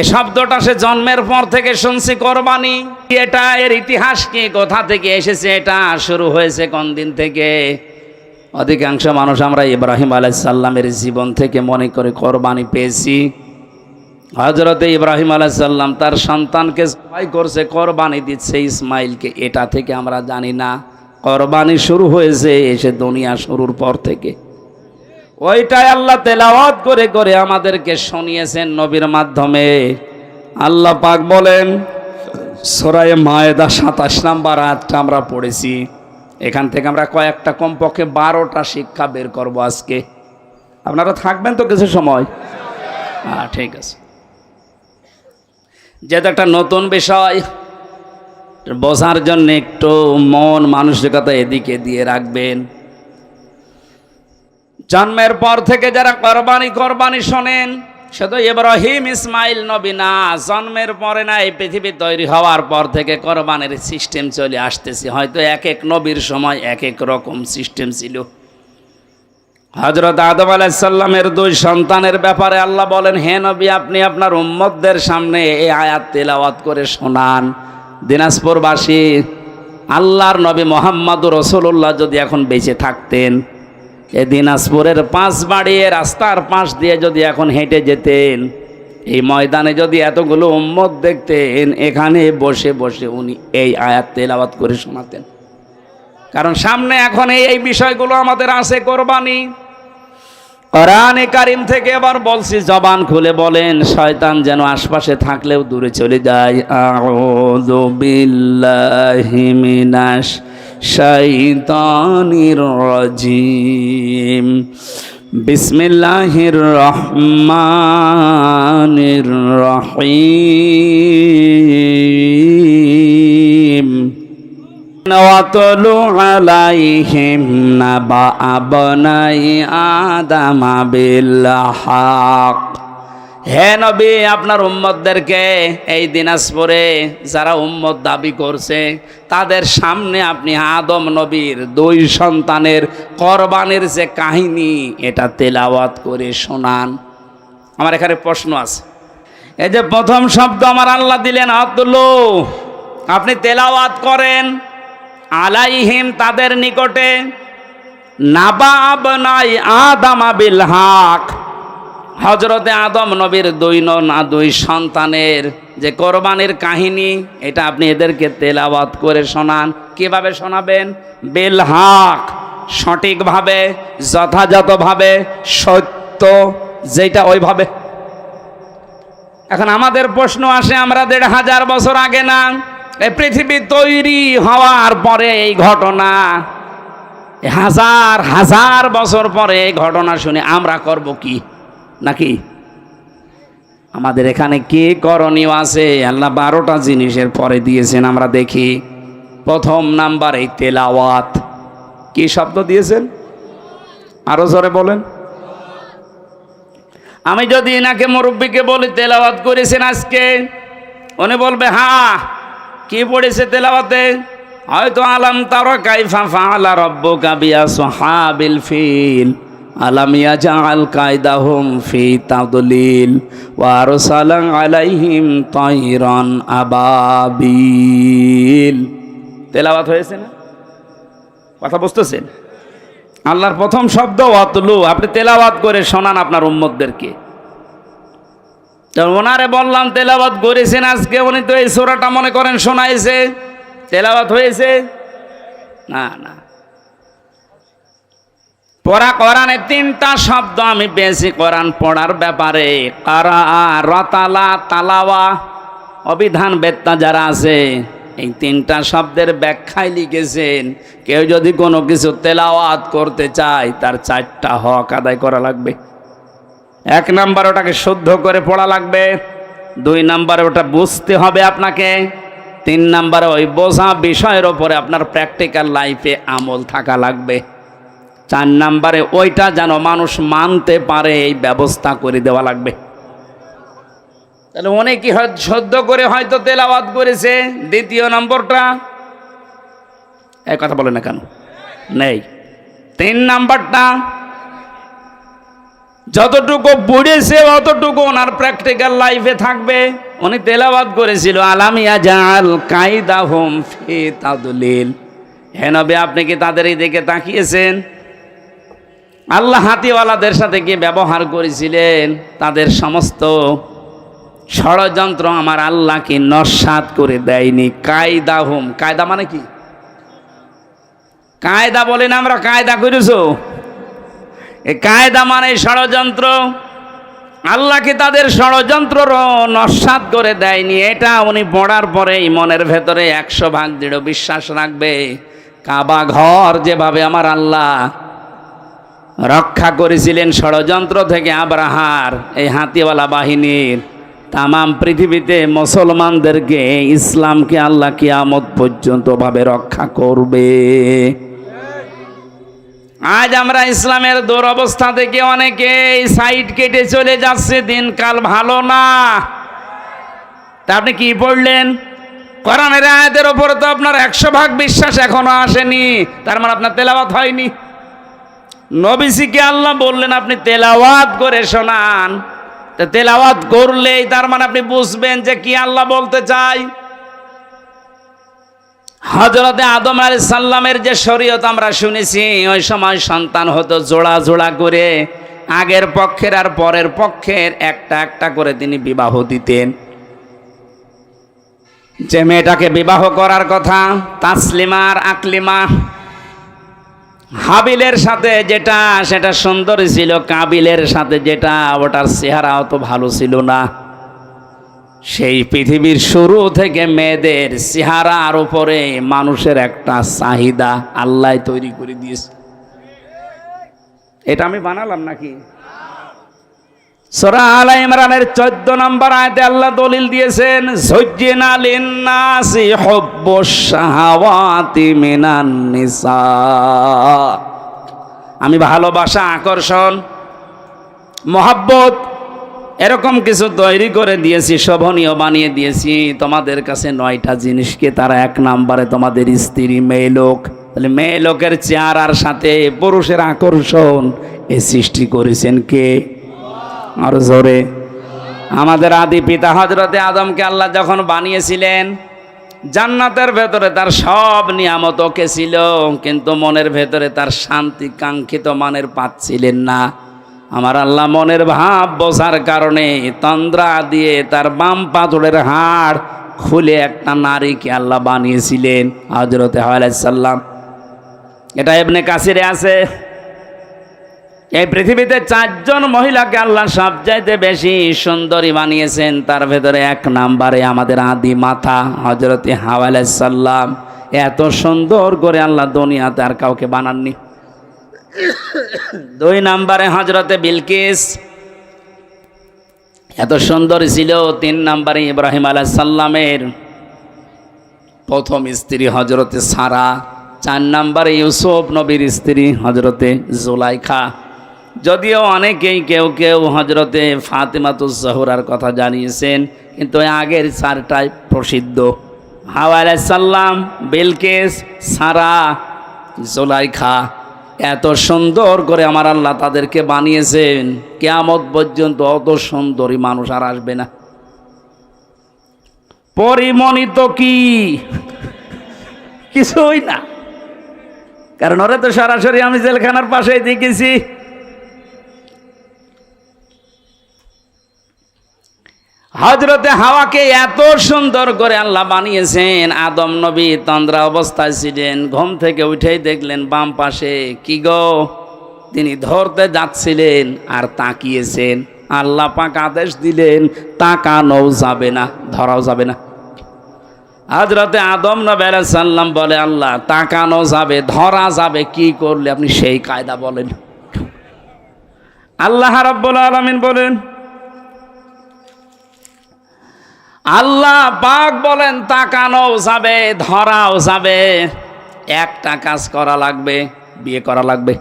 এ শব্দটা সে জন্মের পর থেকে শুনছি কোরবানি। এটা এর ইতিহাস কি? কোথা থেকে এসেছে? এটা শুরু হয়েছে কোন দিন থেকে? অধিকাংশ মানুষ আমরা ইব্রাহিম আলাইসাল্লামের জীবন থেকে মনে করে কোরবানি পেয়েছি। হজরতে ইব্রাহিম আলাইসাল্লাম তার সন্তানকে সবাই করছে, কোরবানি দিচ্ছে ইসমাইলকে। এটা থেকে আমরা জানি না। কোরবানি শুরু হয়েছে, এসে দুনিয়া শুরুর পর থেকে। ওইটাই আল্লাহ তেলাওয়াত করে করে আমাদেরকে শুনিয়েছেন নবীর মাধ্যমে। আল্লাহ পাক বলেন সরাই মায়েদা সাতাশ নাম্বার আটটা আমরা পড়েছি। এখান থেকে আমরা কয়েকটা কমপক্ষে বারোটা শিক্ষা বের করব আজকে। আপনারা থাকবেন তো কিছু সময়? হ্যাঁ ঠিক আছে। যেহেতু একটা নতুন বিষয়, বোঝার জন্য একটু মন, মানসিকতা এদিকে দিয়ে রাখবেন। জন্মের পর থেকে যারা কোরবানি কোরবানি শোনেন, শুধু ইব্রাহিম, ইসমাইল, নবী না, জন্মের পরে না এই পৃথিবী তৈরি হওয়ার পর থেকে কোরবানির সিস্টেম চলে আসতেছে। হয়তো এক এক নবীর সময় এক এক রকম সিস্টেম ছিল। হজরত আদম আলাইসাল্লামের দুই সন্তানের ব্যাপারে আল্লাহ বলেন, হে নবী, আপনি আপনার উম্মতদের সামনে এই আয়াত তেলাওয়াত করে শোনান। দিনাজপুরবাসী, আল্লাহর নবী মোহাম্মদ রসুল্লাহ যদি এখন বেঁচে থাকতেন এ দিনাজপুরের পাঁচ বাড়িয়ে রাস্তার পাশ দিয়ে যদি এখন হেঁটে যেতেন, এই ময়দানে যদি এতগুলো উম্মত দেখতেন, এখানে বসে বসে উনি এই আয়াত তেলাওয়াত করে শোনাতেন। কারণ সামনে এখন এই এই বিষয়গুলো আমাদের আছে কোরবানি। কোরআনে কারিম থেকে এবার বলছি, জবান খুলে বলেন, শয়তান যেন আশপাশে থাকলেও দূরে চলে যায়। আউযু বিল্লাহি মিনাশ শাইতানির রাজিম বিসমিল্লাহির রহমানির রহিম واتلو عليهم نبأ بني آدم بالحق হে নবী, আপনার উম্মতদেরকে এই দিনাজপুরে যারা উম্মত দাবি করছে, তাদের সামনে আপনি আদম নবীর দুই সন্তানের কোরবানির যে কাহিনী, এটা তেলাওয়াত করে শোনান। আমার এখানে প্রশ্ন আছে। এই যে প্রথম শব্দ আমার আল্লাহ দিলেন, আব্দুল্লো, আপনি তেলাওয়াত করেন, আলাইহিম তাদের নিকটে নাবাব নাই আদামা বিল হাক। হজরতে আদম নবীর দুই না দুই সন্তানের যে কোরবানির কাহিনী, এটা আপনি এদেরকে তেলাওয়াত করে শোনান। কীভাবে শোনাবেন? বেলহাক সঠিকভাবে, যথাযথভাবে, সত্য, যেটা ওইভাবে। এখন আমাদের প্রশ্ন আসে, আমরা দেড় হাজার বছর আগে না, এই পৃথিবী তৈরি হওয়ার পরে এই ঘটনা, হাজার হাজার বছর পরে এই ঘটনা শুনে আমরা করব কি? নাকি? আমাদের এখানে কি করণীয় আছে? আল্লাহ বারোটা জিনিসের পরে দিয়েছেন, আমরা দেখি। প্রথম নাম্বার, এই তেলাওয়াত। কি শব্দ দিয়েছেন? আরও জোরে বলেন। আমি যদি এনাকে মুরব্বীকে বলি, তেলাওয়াত করেছেন আজকে, উনি বলবে হ্যাঁ কি পড়েছে তেলাওয়াতে? হয়তো, আলাম তার কাইফা ফাআলা রব্বুকা বিয়া সুহাবিল ফিল। আলাম ইয়াজআল কায়দাহুম ফি তাদলিল ওয়া আরসালা আলাইহিম তাইরান আবাবিল। তেলাওয়াত হয়েছে না? কথা বুঝতেছেন? আল্লাহর প্রথম শব্দ অতলু আপনি তেলাওয়াত করে শোনান আপনার উম্মতদেরকে। ওনারে বললাম, তেলাওয়াত করেছেন আজকে? উনি তো এই সোরাটা মনে করেন শোনাইছে। তেলাওয়াত হয়েছে? না না। পড়া কোরআনে তিনটা শব্দ আমি পেয়েছি কোরআন পড়ার ব্যাপারে। রতালা, তালাওয়া অবিধান বেত্তা যারা আছে, এই তিনটা শব্দের ব্যাখ্যায় লিখেছেন। কেউ যদি কোনো কিছু তেলাওয়াত করতে চায়, তার চারটা হক আদায় করা লাগবে। এক নাম্বার ওটাকে শুদ্ধ করে পড়া লাগবে। দুই নাম্বারে ওটা বুঝতে হবে আপনাকে। তিন নাম্বারে ওই বোঝা বিষয়ের ওপরে আপনার প্র্যাকটিক্যাল লাইফে আমল থাকা লাগবে। চার নাম্বারে ওইটা যেন মানুষ মানতে পারে, এই ব্যবস্থা করে দেওয়া লাগবে। তাহলে অনেকে সদ্য করে হয়তো তেলাওয়াত করেছে, দ্বিতীয় নম্বরটা এক কথা বলে না কেন? নেই। তিন নাম্বারটা, যতটুকু পড়েছে অতটুকু ওনার প্র্যাকটিক্যাল লাইফে থাকবে। উনি তেলাবাদ করেছিল আলামিয়া জাল কায়দা হোম ফে তাদুলিল। হেনবে আপনি কি তাদের এই দিকে তাকিয়েছেন? আল্লাহ হাতিওয়ালাদের সাথে কি ব্যবহার করেছিলেন। তাদের সমস্ত ষড়যন্ত্র আমার আল্লাহকে নস্বাত করে দেয়নি। কায়দা হোম, কায়দা মানে কি? কায়দা বলেন আমরা কায়দা করেছ? এ কায়দা মানে ষড়যন্ত্র। আল্লাহকে তাদের ষড়যন্ত্র নস্বাত করে দেয়নি। এটা উনি পড়ার পরেই মনের ভেতরে একশো ভাগ দৃঢ় বিশ্বাস রাখবে। কাবা ঘর যেভাবে আমার আল্লাহ রক্ষা করেছিলেন ষড়যন্ত্র থেকে আব্রাহার, এই হাতিওয়ালা বাহিনীর। তামাম পৃথিবীতে মুসলমানদেরকে ইসলামকে আল্লাহ কিয়ামত পর্যন্ত ভাবে রক্ষা করবে। আজ আমরা ইসলামের দুরবস্থা থেকে অনেকে সাইড কেটে চলে যাচ্ছে, দিনকাল ভালো না। তা আপনি কি পড়লেন? কোরআনের আয়াতের ওপরে তো আপনার একশো ভাগ বিশ্বাস এখনও আসেনি, তার মানে আপনার তেলাওয়াত হয়নি। নবিসিকে আল্লাহ বললেন, আপনি তেলাওয়াত করে শোনান। তো তেলাওয়াত করলেই তার মানে আপনি বুঝবেন যে কি আল্লাহ বলতে চাই। হজরতে আদম আলী সাল্লামের যে শরীয়ত আমরা শুনেছি, ওই সময় সন্তান হতো জোড়া জোড়া করে। আগের পক্ষের আর পরের পক্ষের একটা একটা করে তিনি বিবাহ দিতেন। যে মেয়েটাকে বিবাহ করার কথা, তাসলিমার আকলিমা হাবিলের সাথে যেটা, সেটা সুন্দর ছিল। কাবিলের সাথে যেটা, ওটার চেহারা অত ভালো ছিল না। সেই পৃথিবীর শুরু থেকে মেয়েদের চেহারার উপরে মানুষের একটা চাহিদা আল্লাহ তৈরি করে দিয়েছে। এটা আমি বানালাম নাকি? সোরা আলা ইমরানের চোদ্দ নম্বর আয়তে আল্লাহ দলিল দিয়েছেন, সজ্জিনা লিন্নাসি হব্বুস শাহাওয়াতি মিনান নিসা। আমি ভালোবাসা, আকর্ষণ, মহাব্বত, এরকম কিছু তৈরি করে দিয়েছি, শোভনীয় বানিয়ে দিয়েছি। তোমাদের কাছে নয়টা জিনিসকে তারা এক নাম্বারে তোমাদের স্ত্রী, মেয়ে লোক, তাহলে মেয়ে লোকের চেহারার সাথে পুরুষের আকর্ষণ এ সৃষ্টি করেছেন কে? আর জোরে। আমাদের আদি পিতা হজরতে আদমকে আল্লাহ যখন বানিয়েছিলেন, জান্নাতের ভেতরে তার সব নিয়ামত ওকে ছিল, কিন্তু মনের ভেতরে তার শান্তি কাঙ্ক্ষিত মানের পাচ্ছিলেন না। আমার আল্লাহ মনের ভাব বোঝার কারণে তন্দ্রা দিয়ে তার বাম পাথরের হাড় খুলে একটা নারীকে আল্লাহ বানিয়েছিলেন হজরতে সাল্লাম এটা এমনি কাছিরে আছে। এই পৃথিবীতে চারজন মহিলাকে আল্লাহ সবচাইতে বেশি সুন্দরী বানিয়েছেন, তার ভেতরে এক নাম্বারে আমাদের আদি মাথা হজরতে সাল্লাম এত সুন্দর করে আল্লাহ দুনিয়াতে আর কাউকে বানাননি। দুই নাম্বারে হজরতে বিলকিস। এত সুন্দর ছিল। তিন নাম্বারে ইব্রাহিম সাল্লামের প্রথম স্ত্রী হজরতে সারা। চার নাম্বারে ইউসুফ নবীর স্ত্রী হজরতে জোলাইখা। যদিও অনেকেই কেউ কেউ হজরতে ফাতেমাতুজ জহরার কথা জানিয়েছেন, কিন্তু আগের চারটাই প্রসিদ্ধ। হাওয়া সাল্লাম বিলকেস, সারা, জোলাইখা, এত সুন্দর করে আমার আল্লাহ তাদেরকে বানিয়েছেন, কেয়ামত পর্যন্ত অত সুন্দরী মানুষ আর আসবে না। পরিমণিত কি? কিছুই না। কারণ ওরা তো সরাসরি আমি জেলখানার পাশে দেখেছি। হজরতে হাওয়াকে এত সুন্দর করে আল্লাহ বানিয়েছেন। আদম নবী তন্দ্রা অবস্থায় ছিলেন, ঘুম থেকে উঠেই দেখলেন বাম পাশে, কি গো? তিনি ধরতে যাচ্ছিলেন আর তাকিয়েছেন। আল্লাহ পাক আদেশ দিলেন তাকানোও যাবে না, ধরাও যাবে না। হজরতে আদম নবী সাল্লাম বলে, আল্লাহ, তাকানো যাবে, ধরা যাবে, কি করলে আপনি সেই কায়দা বলেন? আল্লাহ রাব্বুল আলামিন বলেন আল্লাহ পাক বলেন তাকানো যাবে ধরাও যাবে। একটা কাজ করা লাগবে বিয়ে করা লাগবে।